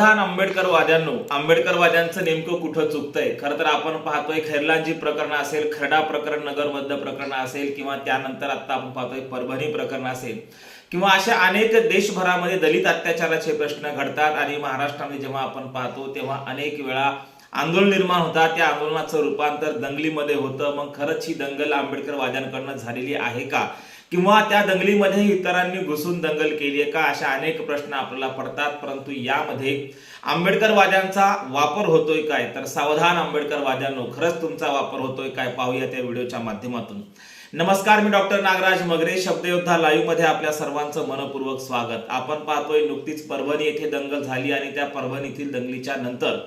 सावधान आंबेडकरवाद्यांनो आंबेडकरवाद्यांचं नेमकं कुठं चुकतंय? खरं तर आपण पाहतोय खैरलांजी प्रकरण असेल खरडा प्रकरण नगरबद्ध प्रकरण असेल किंवा त्यानंतर आता आपण पाहतोय परभणी प्रकरण असेल किंवा अशा अनेक देशभरामध्ये दलित अत्याचाराचे प्रश्न घडतात. आणि महाराष्ट्रामध्ये जेव्हा आपण पाहतो तेव्हा अनेक वेळा आंदोलन निर्माण होतात. त्या आंदोलनाचं रूपांतर दंगलीमध्ये होतं. मग खरंच ही दंगल आंबेडकरवाद्यांकडनं झालेली आहे का? किंवा त्या दंगलीमध्ये इतरांनी घुसून दंगल केली आहे का अशा अनेक प्रश्न आपल्याला पडतात परंतु यामध्ये आंबेडकरवाद्यांचा वापर होतोय काय? तर सावधान आंबेडकरवाद्यांनो खरंच तुमचा वापर होतोय काय पाहूया त्या व्हिडिओच्या माध्यमातून. नमस्कार मी डॉक्टर नागराज मगरे शब्दयोद्धा लाईव्हमध्ये आपल्या सर्वांचं मनपूर्वक स्वागत. आपण पाहतोय नुकतीच परभणी येथे दंगल झाली आणि त्या परभणीतील दंगलीच्या नंतर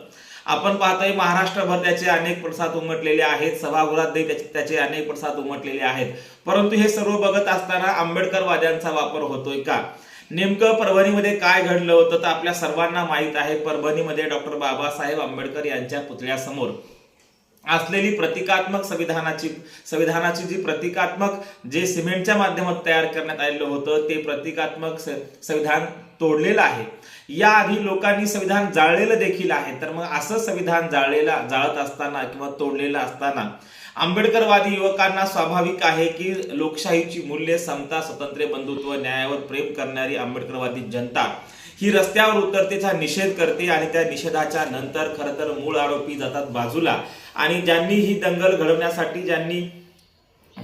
आपण पाहतोय महाराष्ट्रभर त्याचे अनेक प्रसाद उमटलेले आहेत सभागृहात त्याचे- अनेक प्रसाद उमटलेले आहेत. परंतु हे सर्व बघत असताना आंबेडकरवाद्यांचा वापर होतोय का? नेमकं परभणीमध्ये काय घडलं होतं तर आपल्या सर्वांना माहीत आहे परभणीमध्ये डॉक्टर बाबासाहेब आंबेडकर यांच्या पुतळ्यासमोर असलेली प्रतिकात्मक संविधानाची संविधानाची जी प्रतिकात्मक जे सिमेंटच्या माध्यमात तयार करण्यात आलेलं होतं ते प्रतिकात्मक संविधान तोडलेलं आहे. याआधी लोकांनी संविधान जाळलेलं देखील आहे. तर मग असं संविधान जाळलेला जाळत असताना किंवा तोडलेलं असताना आंबेडकरवादी युवकांना स्वाभाविक आहे की लोकशाहीची मूल्य समता स्वतंत्र बंधुत्व न्यायावर प्रेम करणारी आंबेडकरवादी जनता ही रस्त्यावर उतरतेचा निषेध करते आणि त्या निषेधाच्या नंतर खरं तर मूळ आरोपी जातात बाजूला. आणि ज्यांनी ही दंगल घडवण्यासाठी ज्यांनी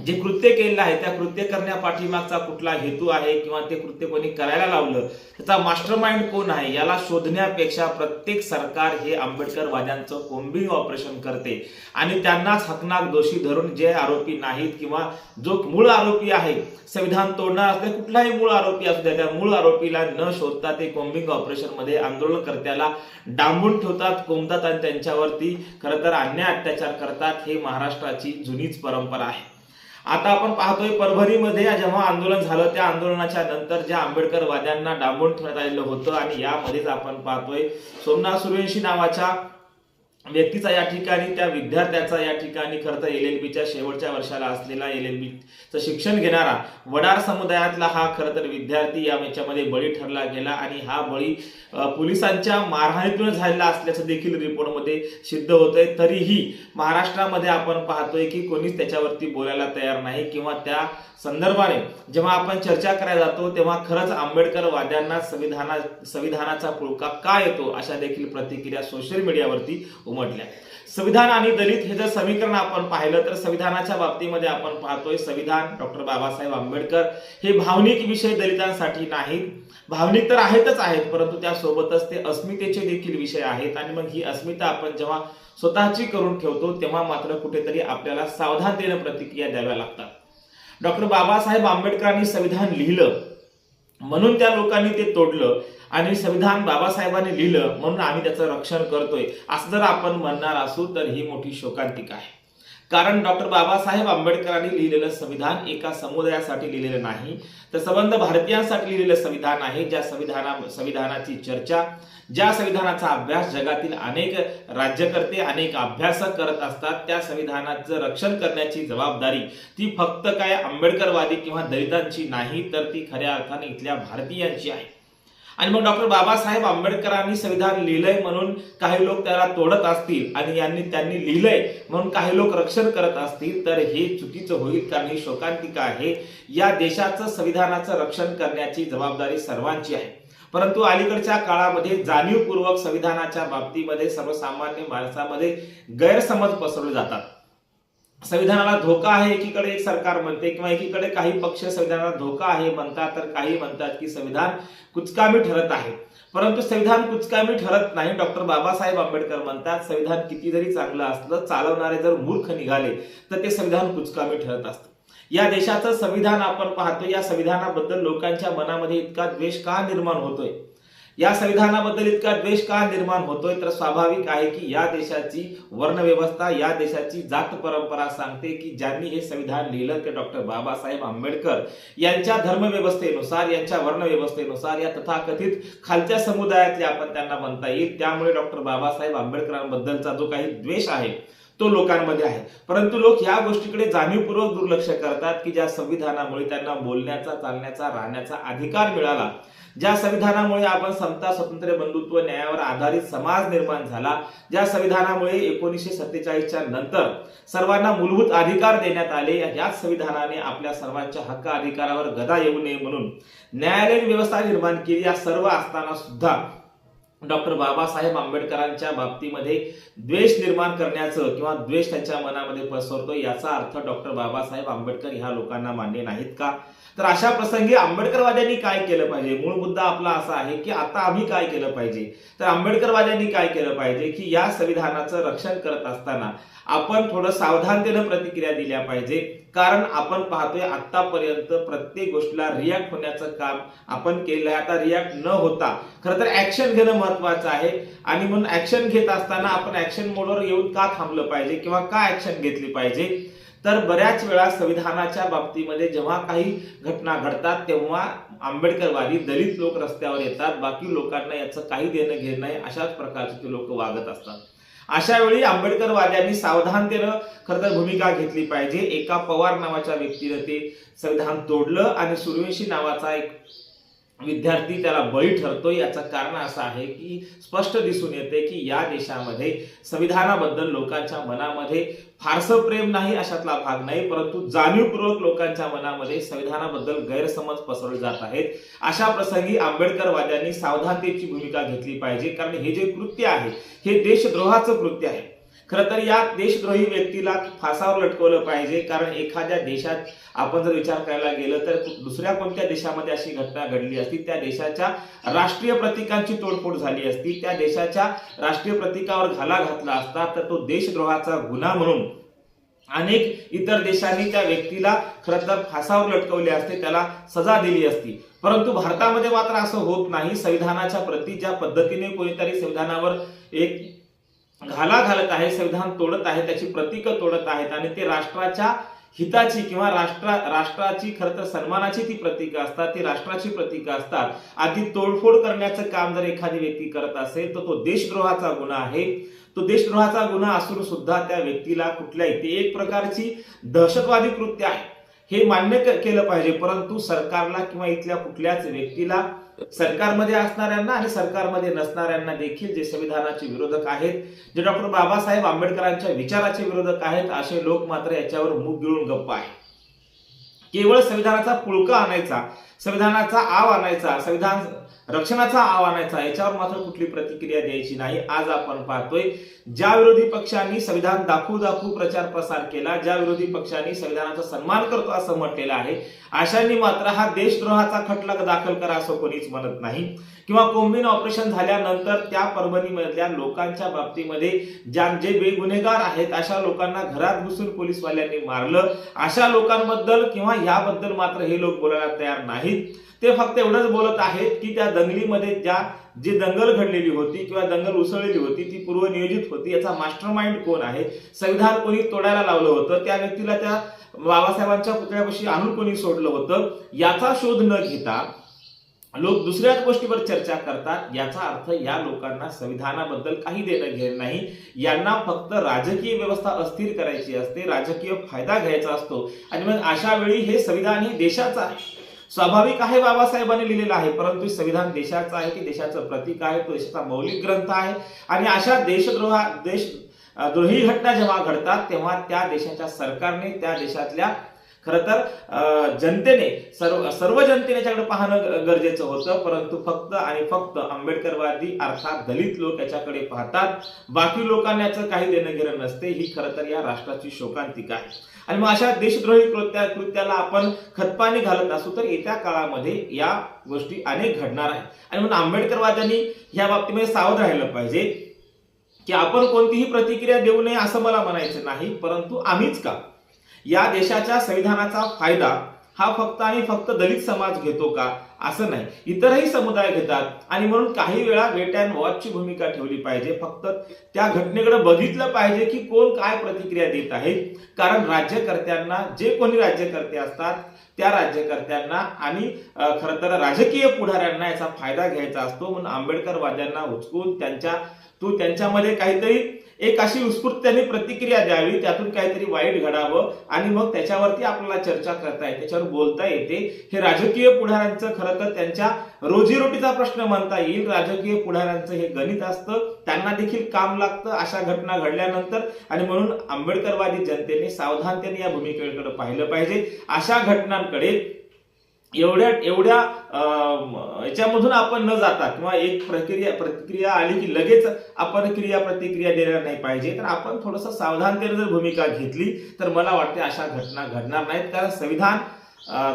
जे कृत्य केलेलं आहे त्या कृत्य करण्यापाठीमागचा कुठला हेतू आहे किंवा ते कृत्य कोणी करायला लावलं त्याचा मास्टर माइंड कोण आहे याला शोधण्यापेक्षा प्रत्येक सरकार हे आंबेडकरवाद्यांचं कोम्बिंग ऑपरेशन करते. आणि त्यांनाच हकनाक दोषी धरून जे आरोपी नाहीत किंवा जो मूळ आरोपी आहे संविधान तोडणार असले कुठलाही मूळ आरोपी असू द्या त्या मूळ आरोपीला न शोधता ते कोम्बिंग ऑपरेशनमध्ये आंदोलनकर्त्याला डांबून ठेवतात कोंबतात आणि त्यांच्यावरती खरं तर अन्याय अत्याचार करतात हे महाराष्ट्राची जुनीच परंपरा आहे. आता आपण पाहतोय परभणीमध्ये जेव्हा आंदोलन झालं त्या आंदोलनाच्या नंतर ज्या आंबेडकरवाद्यांना डांबून ठेवण्यात आलेलं होतं आणि यामध्येच आपण पाहतोय सोमनाथ सूर्यवंशी नावाच्या व्यक्तीचा या ठिकाणी त्या विद्यार्थ्याचा या ठिकाणी खरं तर एल एल बीच्या शेवटच्या वर्षाला असलेला एल एल बीचं शिक्षण घेणारा वडार समुदायातला हा खरं तर विद्यार्थी या याच्यामध्ये बळी ठरला गेला आणि हा बळी पोलिसांच्या मारहाणीतून झालेला असल्याचं देखील रिपोर्टमध्ये सिद्ध होतंय. तरीही महाराष्ट्रामध्ये आपण पाहतोय की कोणीच त्याच्यावरती बोलायला तयार नाही किंवा त्या संदर्भाने जेव्हा आपण चर्चा करायला जातो तेव्हा खरंच आंबेडकर वाद्यांना संविधाना संविधानाचा पुळका का येतो अशा देखील प्रतिक्रिया सोशल मीडियावरती उमटल्या. संविधान आणि दलित हे जर समीकरण आपण पाहिलं तर संविधानाच्या बाबतीमध्ये आपण पाहतोय संविधान डॉक्टर बाबासाहेब आंबेडकर हे भावनिक विषय दलितांसाठी नाहीत. भावनिक तर आहेतच आहेत परंतु त्यासोबतच ते अस्मितेचे देखील विषय आहेत. आणि मग ही अस्मिता आपण जेव्हा स्वतःची करून ठेवतो तेव्हा मात्र कुठेतरी आपल्याला सावधानतेने प्रतिक्रिया द्याव्या लागतात. डॉक्टर बाबासाहेब आंबेडकरांनी संविधान लिहिलं. म्हणून त्या लोकांनी ते तोडलं. आणि संविधान बाबासाहेबांनी लिहिलं म्हणून आम्ही त्याचं रक्षण करतोय. असं जर आपण म्हणणार असू तर ही मोठी शोकांतिका आहे. कारण डॉक्टर बाबासाहेब आंबेडकरांनी लिहिलेलं संविधान एका समुदायासाठी लिहिलेलं नाही तर संबंध भारतीयांसाठी लिहिलेलं संविधान आहे ज्या संविधाना संविधानाची चर्चा ज्या संविधानाचा अभ्यास जगातील अनेक राज्यकर्ते अनेक अभ्यासक करत असतात त्या संविधानाचं रक्षण करण्याची जबाबदारी ती फक्त काय आंबेडकरवादी किंवा दलितांची नाही तर ती खऱ्या अर्थाने इथल्या भारतीयांची आहे. आणि मग डॉक्टर बाबासाहेब आंबेडकरांनी संविधान लिहिलंय म्हणून काही लोक त्याला तोडत असतील आणि यांनी त्यांनी लिहिलंय म्हणून काही लोक रक्षण करत असतील तर हे चुकीचं होईल कारण ही शोकांतिका आहे. या देशाचं संविधानाचं रक्षण करण्याची जबाबदारी सर्वांची आहे. परंतु अलीकडच्या काळामध्ये जाणीवपूर्वक संविधानाच्या बाबतीमध्ये सर्वसामान्य माणसामध्ये गैरसमज पसरवले जातात. संविधानाला धोका आहे एकीकडे एक सरकार म्हणते किंवा एकीकडे काही पक्ष संविधानाला धोका आहे म्हणतात तर काही म्हणतात की संविधान कुचकामी ठरत आहे. परंतु संविधान कुचकामी ठरत नाही डॉक्टर बाबासाहेब आंबेडकर म्हणतात संविधान किती जरी चांगलं असलं चालवणारे जर मूर्ख निघाले तर ते संविधान कुचकामी ठरत असतं. या देशाचं संविधान आपण पाहतो या संविधानाबद्दल लोकांच्या मनामध्ये इतका द्वेष का निर्माण होतोय? या संविधानाबद्दल इतका द्वेष का निर्माण होतोय? तर स्वाभाविक आहे की या देशाची वर्णव्यवस्था या देशाची जात परंपरा सांगते की ज्यांनी हे संविधान लिहिलं ते डॉक्टर बाबासाहेब आंबेडकर. यांच्या धर्मव्यवस्थेनुसार यांच्या वर्णव्यवस्थेनुसार या तथाकथित खालच्या समुदायातले आपण त्यांना म्हणता येईल. त्यामुळे डॉक्टर बाबासाहेब आंबेडकरांबद्दलचा जो काही द्वेष आहे तो लोकांमध्ये आहे. परंतु लोक या गोष्टीकडे जाणीवपूर्वक दुर्लक्ष करतात की ज्या संविधानामुळे त्यांना बोलण्याचा चालण्याचा राहण्याचा अधिकार मिळाला ज्या संविधानामुळे आपण समता स्वातंत्र्य बंधुत्व न्यायावर आधारित समाज निर्माण झाला ज्या संविधानामुळे एकोणीसशे सत्तेचाळीसच्या नंतर सर्वांना मूलभूत अधिकार देण्यात आले याच संविधानाने आपल्या सर्वांच्या हक्क अधिकारावर गदा येऊ नये म्हणून न्यायालयीन व्यवस्था निर्माण केली. या सर्व असताना सुद्धा डॉक्टर बाबासाहेब आंबेडकरांच्या बाबतीमध्ये द्वेष निर्माण करण्याचं किंवा द्वेष त्यांच्या मनामध्ये पसरतो याचा अर्थ डॉक्टर बाबासाहेब आंबेडकर ह्या लोकांना मान्य नाहीत का? तर अशा प्रसंगी आंबेडकरवाद्यांनी काय केलं पाहिजे? मूळ मुद्दा आपला असा आहे की आता आम्ही काय केलं पाहिजे? तर आंबेडकरवाद्यांनी काय केलं पाहिजे? की या संविधानाचं रक्षण करत असताना आपण थोडं सावधानतेनं प्रतिक्रिया दिल्या पाहिजे. कारण आपण पाहतोय आतापर्यंत प्रत्येक गोष्टीला रिॲक्ट होण्याचं काम आपण केलं आहे आता रिॲक्ट न होता खरं तर ऍक्शन घेणं महत्वाचं आहे. आणि म्हणून ऍक्शन घेत असताना आपण ऍक्शन मोडवर येऊन का थांबलं पाहिजे किंवा का ऍक्शन घेतली पाहिजे? तर बऱ्याच वेळा संविधानाच्या बाबतीमध्ये जेव्हा काही घटना घडतात तेव्हा आंबेडकरवादी दलित लोक रस्त्यावर येतात. बाकी लोकांना याचं काही देणं घेणं नाही. अशाच प्रकारचे ते लोक वागत असतात. अशा वेळी आंबेडकरवाद्यांनी सावधानतेनं खरं तर भूमिका घेतली पाहिजे. एका पवार नावाच्या व्यक्तीनं ते संविधान तोडलं आणि सूर्यवंशी नावाचा एक विद्यार्थी त्याला बळी ठरतो याचं कारण असं आहे की स्पष्ट दिसून येते की या देशामध्ये संविधानाबद्दल लोकांच्या मनामध्ये फारसं प्रेम नाही अशातला भाग नाही परंतु जाणीवपूर्वक लोकांच्या मनामध्ये संविधानाबद्दल गैरसमज पसरले जात आहेत. अशा प्रसंगी आंबेडकरवाद्यांनी सावधानतेची भूमिका घेतली पाहिजे कारण हे जे कृत्य आहे हे देशद्रोहाचं कृत्य आहे. खरं तर या देशद्रोही व्यक्तीला फासावर लटकवलं पाहिजे कारण एखाद्या देशात आपण जर विचार करायला गेलं तर दुसऱ्या कोणत्या देशामध्ये अशी घटना घडली असती? त्या देशाच्या राष्ट्रीय प्रतीकांची तोडफोड झाली असती. त्या देशाच्या राष्ट्रीय प्रतीकावर घाला घातला असता तर तो देशद्रोहाचा गुन्हा म्हणून अनेक इतर देशांनी त्या व्यक्तीला खरं तर फासावर लटकवले असते त्याला सजा दिली असती. परंतु भारतामध्ये मात्र असं होत नाही. संविधानाच्या प्रती ज्या पद्धतीने कोणीतरी संविधानावर एक घाला घालत आहे संविधान तोडत आहे त्याची प्रतीक तोडत आहेत आणि ते राष्ट्राच्या हिताची किंवा राष्ट्रा राष्ट्राची खरं तर सन्मानाची ती प्रतीक असतात ती राष्ट्राची प्रतीक असतात. आधी तोडफोड करण्याचं काम जर एखादी व्यक्ती करत असेल तर तो देशद्रोहाचा गुन्हा आहे. तो देशद्रोहाचा गुन्हा असून सुद्धा त्या व्यक्तीला कुठल्याही ते एक प्रकारची दहशतवादी कृत्य आहे. हे मान्य केलं पाहिजे परंतु सरकारला किंवा इथल्या कुठल्याच व्यक्तीला सरकारमध्ये असणाऱ्यांना आणि सरकारमध्ये नसणाऱ्यांना देखील जे संविधानाचे विरोधक आहेत जे डॉक्टर बाबासाहेब आंबेडकरांच्या विचाराचे विरोधक आहेत असे लोक मात्र याच्यावर मुख गिळून गप्प आहे केवळ संविधानाचा पुळका आणायचा संविधानाचा आव आणायचा संविधान रक्षणाचा आव्हानाचा याच्यावर मात्र कुठली प्रतिक्रिया द्यायची नाही. आज आपण पाहतोय ज्या विरोधी पक्षांनी संविधान दाखवू दाखवू प्रचार प्रसार केला ज्या विरोधी पक्षांनी संविधानाचा सन्मान करतो असं म्हटलेलं आहे अशांनी मात्र हा देशद्रोहाचा खटला दाखल करा असं कोणीच म्हणत नाही. किंवा कोंबिन ऑपरेशन झाल्यानंतर त्या परभणीमधल्या लोकांच्या बाबतीमध्ये ज्या जे बेगुन्हेगार आहेत अशा लोकांना घरात घुसून पोलीसवाल्यांनी मारलं अशा लोकांबद्दल किंवा याबद्दल मात्र हे लोक बोलायला तयार नाहीत. ते फक्त एवढंच बोलत आहेत की त्या दंगलीमध्ये ज्या जी दंगल घडलेली होती किंवा दंगल उसळलेली होती ती पूर्वनियोजित होती. याचा मास्टर माइंड कोण आहे? संविधान कोणी तोडायला लावलं होतं त्या व्यक्तीला त्या बाबासाहेबांच्या पुतळ्यापाशी आणून कोणी सोडलं होतं? याचा शोध न घेता लोक दुसऱ्याच गोष्टीवर चर्चा करतात. याचा अर्थ या लोकांना संविधानाबद्दल काही देणं घेणं नाही. यांना फक्त राजकीय व्यवस्था अस्थिर करायची असते राजकीय फायदा घ्यायचा असतो. आणि मग अशा वेळी हे संविधान हे देशाचं आहे. स्वाभाविक आहे बाबासाहेबांनी लिहिलेलं आहे परंतु संविधान देशाचं आहे की देशाचं प्रतीक आहे तो देशाचा मौलिक ग्रंथ आहे. आणि अशा देशद्रोहा देश द्रोही घटना जेव्हा घडतात तेव्हा त्या देशाच्या सरकारने त्या देशातल्या खर तर जनतेने सर्व सर्व जनतेने याच्याकडे पाहणं गरजेचं होतं. परंतु फक्त आणि फक्त आंबेडकरवादी अर्थात दलित लोक याच्याकडे पाहतात. बाकी लोकांना याचं काही देणं घेणं नसते. ही खरं तर या राष्ट्राची शोकांतिका आहे. आणि मग अशा देशद्रोही कृत्या कृत्याला आपण खतपाणी घालत असू तर येत्या काळामध्ये या गोष्टी अनेक घडणार आहेत. आणि म्हणून आंबेडकरवाद्यांनी या बाबतीमध्ये सावध राहिलं पाहिजे की आपण कोणतीही प्रतिक्रिया देऊ नये असं मला म्हणायचं नाही. परंतु आम्हीच का? या देशाच्या संविधानाचा फायदा हा फक्त आणि फक्त दलित समाज घेतो का? असं नाही. इतरही समुदाय घेतात. आणि म्हणून काही वेळा वेट अँड वॉचची भूमिका ठेवली पाहिजे. फक्त त्या घटनेकडे बघितलं पाहिजे की कोण काय प्रतिक्रिया देत आहे. कारण राज्यकर्त्यांना जे कोणी राज्यकर्ते असतात त्या राज्यकर्त्यांना आणि खरं तर राजकीय पुढाऱ्यांना याचा फायदा घ्यायचा असतो. म्हणून आंबेडकरवाद्यांना उचकून त्यांच्या तू त्यांच्यामध्ये काहीतरी एक अशी उत्स्फूर्त त्यांनी प्रतिक्रिया द्यावी त्यातून काहीतरी वाईट घडावं आणि मग त्याच्यावरती आपल्याला चर्चा करता येते त्याच्यावर बोलता येते. हे राजकीय पुढाऱ्यांचं खरं तर त्यांच्या रोजीरोटीचा प्रश्न म्हणता येईल. राजकीय पुढाऱ्यांचं हे गणित असतं. त्यांना देखील काम लागतं अशा घटना घडल्यानंतर. आणि म्हणून आंबेडकरवादी जनतेने सावधानतेने या भूमिकेकडे पाहिलं पाहिजे. अशा घटनांकडे एवढ्या एवढ्या याच्यामधून आपण न जाता किंवा एक प्रक्रिया प्रतिक्रिया आली की लगेच आपण क्रिया प्रतिक्रिया द्यायला नाही पाहिजे. तर आपण थोडस सावधानतेने जर भूमिका घेतली तर मला वाटते अशा घटना घडणार नाहीत. कारण संविधान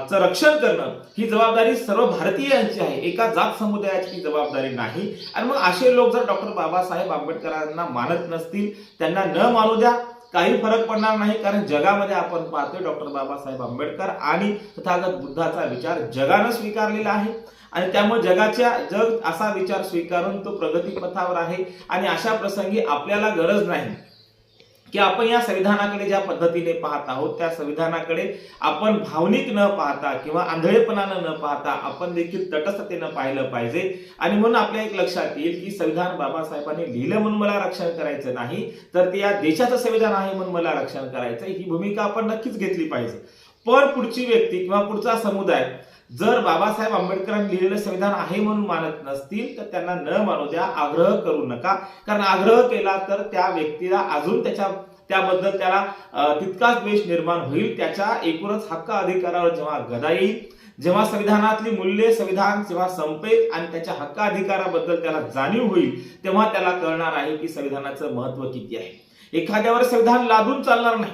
चं रक्षण करणं ही जबाबदारी सर्व भारतीयांची आहे. एका जात समुदायाची ही जबाबदारी नाही. आणि मग असे लोक जर डॉक्टर बाबासाहेब आंबेडकरांना मानत नसतील त्यांना न मानू द्या. काही फरक पडणार नाही कारण जगामध्ये आपण पाहतोय डॉक्टर बाबासाहेब आंबेडकर आणि तथागत बुद्धाचा विचार जगानं स्वीकारलेला आहे. आणि त्यामुळे जगाच्या जग असा विचार स्वीकारून तो प्रगतीपथावर आहे. आणि अशा प्रसंगी आपल्याला गरज नाही. की आपण या संविधानाकडे ज्या पद्धतीने पाहत आहोत त्या संविधानाकडे आपण भावनिक न पाहता किंवा आंधळेपणानं न पाहता आपण देखील तटस्थतेनं पाहिलं पाहिजे. आणि म्हणून आपल्या एक लक्षात येईल की संविधान बाबासाहेबांनी लिहिलं म्हणून मला रक्षण करायचं नाही तर ते या देशाचं संविधान आहे म्हणून मला रक्षण करायचं ही भूमिका आपण नक्कीच घेतली पाहिजे. पण पुढची व्यक्ती किंवा पुढचा समुदाय जर बाबासाहेब आंबेडकरांनी लिहिलेलं संविधान आहे म्हणून मानत नसतील तर त्यांना न मानू द्या आग्रह करू नका. कारण आग्रह केला तर त्या व्यक्तीला अजून त्याच्या त्याबद्दल त्याला तितकाच द्वेष निर्माण होईल त्याच्या एकूणच हक्क अधिकारावर जेव्हा गदा येईल जेव्हा संविधानातली मूल्ये संविधान जेव्हा संपेल आणि त्याच्या हक्क अधिकाराबद्दल त्याला जाणीव होईल तेव्हा त्याला कळणार आहे की संविधानाचं महत्त्व किती आहे. एखाद्यावर संविधान लादून चालणार नाही.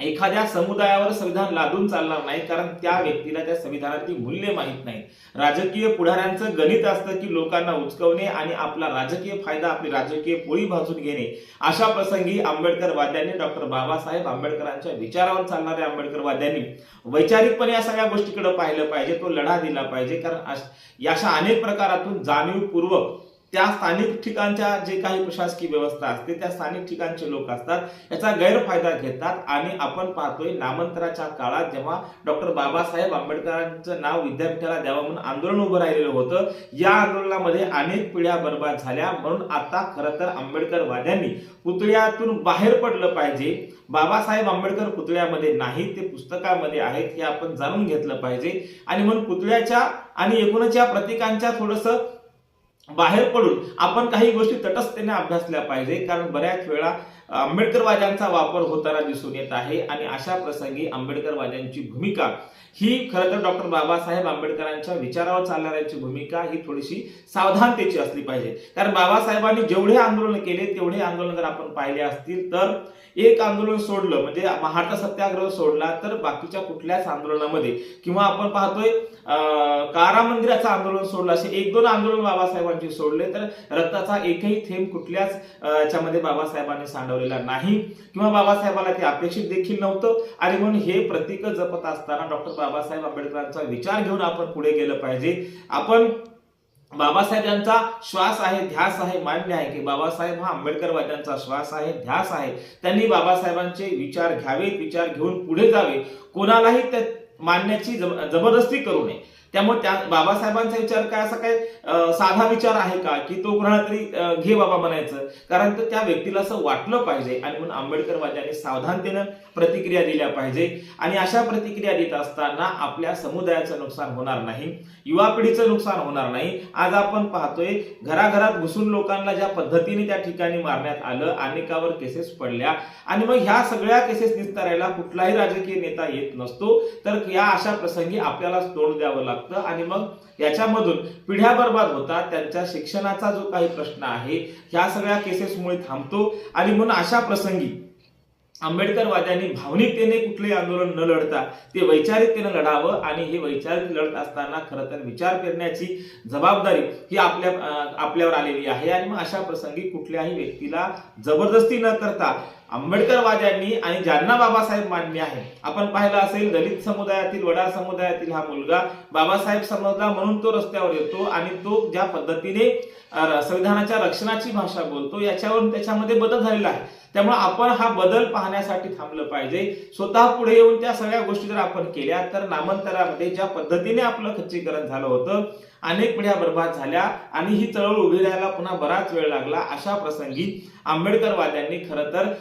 एखाद्या समुदायावर संविधान लादून चालणार नाही कारण त्या व्यक्तीला त्या संविधानाची मूल्य माहीत नाही राजकीय पुढाऱ्यांचं गणित असतं की लोकांना उचकवणे आणि आपला राजकीय फायदा आपली राजकीय पोळी भाजून घेणे. अशा प्रसंगी आंबेडकरवाद्यांनी डॉक्टर बाबासाहेब आंबेडकरांच्या विचारावर चालणाऱ्या आंबेडकरवाद्यांनी वैचारिकपणे या सगळ्या गोष्टीकडे पाहिलं पाहिजे तो लढा दिला पाहिजे कारण अश- अशा अनेक प्रकारातून जाणीवपूर्वक त्या स्थानिक ठिकाणच्या जे काही प्रशासकीय व्यवस्था असते त्या स्थानिक ठिकाणचे लोक असतात याचा गैरफायदा घेतात आणि आपण पाहतोय नामांतराच्या काळात जेव्हा डॉक्टर बाबासाहेब आंबेडकरांचं नाव विद्यापीठाला द्यावं म्हणून आंदोलन उभं राहिलेलं होतं या आंदोलनामध्ये अनेक पिढ्या बर्बाद झाल्या. म्हणून आता खरं तर आंबेडकरवाद्यांनी पुतळ्यातून बाहेर पडलं पाहिजे. बाबासाहेब आंबेडकर पुतळ्यामध्ये नाही ते पुस्तकामध्ये आहेत हे आपण जाणून घेतलं पाहिजे. आणि म्हणून पुतळ्याच्या आणि एकूणच या प्रतीकांच्या थोडंसं बाहेर पडून आपण काही गोष्टी तटस्थतेने अभ्यासल्या पाहिजे. कारण बऱ्याच वेळा आंबेडकरवाद्यांचा वापर होताना दिसून येत आहे आणि अशा प्रसंगी आंबेडकरवाद्यांची भूमिका ही खरं तर डॉक्टर बाबासाहेब आंबेडकरांच्या विचारावर चालणाऱ्यांची भूमिका ही थोडीशी सावधानतेची असली पाहिजे. कारण बाबासाहेबांनी जेवढे आंदोलन केले तेवढे आंदोलन जर आपण पाहिले असतील तर एक आंदोलन सोडलं म्हणजे महाराष्ट्र सत्याग्रह सोडला तर बाकीच्या कुठल्याच आंदोलनामध्ये. किंवा आपण पाहतोय अं, कारा मंदिराचं आंदोलन सोडलं असे एक दोन आंदोलन बाबासाहेबांची सोडले तर रक्ताचा एकही थेंब कुठल्याच याच्यामध्ये बाबासाहेबांनी सांडवलेला नाही. किंवा बाबासाहेबाला ते अपेक्षित देखील नव्हतं. आणि म्हणून हे प्रतीक जपत असताना डॉक्टर बाबासाहेब आंबेडकरांचा विचार घेऊन आपण पुढे गेलं पाहिजे. आपण बाबासाहेब यांचा श्वास आहे ध्यास आहे मान्य आहे की बाबासाहेब हा आंबेडकरवाद्यांचा श्वास आहे ध्यास आहे. त्यांनी बाबासाहेबांचे विचार घ्यावेत विचार घेऊन पुढे जावे. कोणालाही त्या मानण्याची जबरदस्ती करू नये. त्यामुळे त्या बाबासाहेबांचा विचार काय असा काय साधा विचार आहे का की तो कोणाला तरी घे बाबा म्हणायचं? कारण तर त्या व्यक्तीला असं वाटलं पाहिजे आणि म्हणून आंबेडकरवाद्यांनी सावधानतेनं प्रतिक्रिया दिल्या पाहिजे. आणि अशा प्रतिक्रिया देत असताना आपल्या समुदायाचं नुकसान होणार नाही युवा पिढीचं नुकसान होणार नाही. आज आपण पाहतोय घराघरात घुसून लोकांना ज्या पद्धतीने त्या ठिकाणी मारण्यात आलं अनेकावर केसेस पडल्या. आणि मग ह्या सगळ्या केसेस निस्तारायला कुठलाही राजकीय नेता येत नसतो. तर या अशा प्रसंगी आपल्याला तोंड द्यावं लागतं. आणि मग याच्यामधून पिढ्या बर्बाद होतात. त्यांच्या शिक्षणाचा जो काही प्रश्न आहे ह्या सगळ्या केसेसमुळे थांबतो. आणि म्हणून अशा प्रसंगी आंबेडकरवाद्यांनी भावनिकतेने कुठलेही आंदोलन न लढता ते वैचारिकतेने लढावं आणि हे वैचारिक लढत असताना खरं तर विचार करण्याची जबाबदारी ही आपल्या आपल्यावर आलेली आहे. आणि मग अशा प्रसंगी कुठल्याही व्यक्तीला जबरदस्ती न करता आंबेडकरवाद्यांनी आणि ज्यांना बाबासाहेब मान्य आहे आपण पाहिलं असेल दलित समुदायातील वडार समुदायातील हा मुलगा बाबासाहेब समजला म्हणून तो रस्त्यावर येतो आणि तो ज्या पद्धतीने संविधानाच्या रक्षणाची भाषा बोलतो याच्यावरून त्याच्यामध्ये बदल झालेला आहे. त्यामुळे आपण हा बदल पाहण्यासाठी थांबलं पाहिजे. स्वतः पुढे येऊन त्या सगळ्या गोष्टी जर आपण केल्या तर नामांतरामध्ये ज्या पद्धतीने आपलं खच्चीकरण झालं होतं अनेक पिढ्या बर्बाद झाल्या आणि ही चळवळ उभी राहायला पुन्हा बराच वेळ लागला. अशा प्रसंगी आंबेडकरवाद्यांनी खरं तर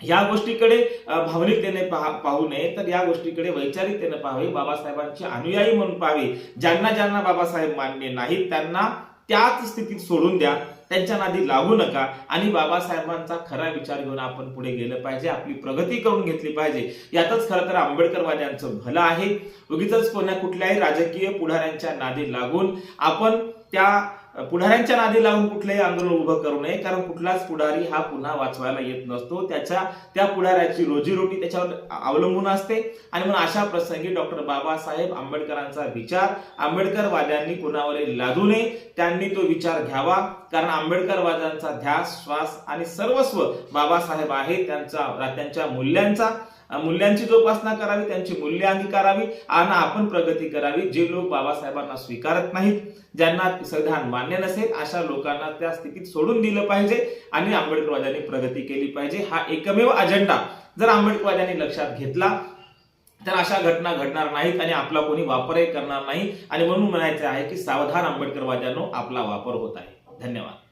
या गोष्टीकडे भावनिकतेने पहा पाहू नये. तर या गोष्टीकडे वैचारिकतेने पाहावे. बाबासाहेबांची अनुयायी म्हणून पाहावे. ज्यांना ज्यांना बाबासाहेब मान्य नाहीत त्यांना त्याच स्थितीत सोडून द्या. त्यांच्या नादी लागू नका. आणि बाबासाहेबांचा खरा विचार घेऊन आपण पुढे गेलं पाहिजे. आपली प्रगती करून घेतली पाहिजे. यातच खरं तर आंबेडकरवाद्यांचं भलं आहे. उगीच कोणा कुठल्याही राजकीय पुढाऱ्यांच्या नादी लागून आपण त्या पुढाऱ्यांच्या नादी लावून कुठलंही आंदोलन उभं करू नये कारण कुठलाच पुढारी हा पुन्हा वाचवायला येत नसतो. त्याच्या त्या पुढाऱ्याची रोजीरोटी त्याच्यावर अवलंबून असते. आणि म्हणून अशा प्रसंगी डॉक्टर बाबासाहेब आंबेडकरांचा विचार आंबेडकरवाद्यांनी कुणावरही लादू नये. त्यांनी तो विचार घ्यावा कारण आंबेडकरवाद्यांचा ध्यास श्वास आणि सर्वस्व बाबासाहेब आहे त्यांचा त्यांच्या मूल्यांचा. मूल्यांची जोपासना करावी त्यांची मूल्य अंगीकारावी आणि आपण प्रगती करावी जे लोक बाबासाहेबांना स्वीकारत नाहीत ज्यांना संविधान मान्य नसेल अशा लोकांना त्या स्थितीत सोडून दिलं पाहिजे आणि आंबेडकरवाद्यांनी प्रगती केली पाहिजे. हा एकमेव अजेंडा जर आंबेडकरवाद्यांनी लक्षात घेतला तर अशा घटना घडणार नाहीत आणि आपला कोणी वापरही करणार नाही. आणि म्हणून म्हणायचं आहे की सावधान आंबेडकरवाद्यांनो आपला वापर होत आहे. धन्यवाद.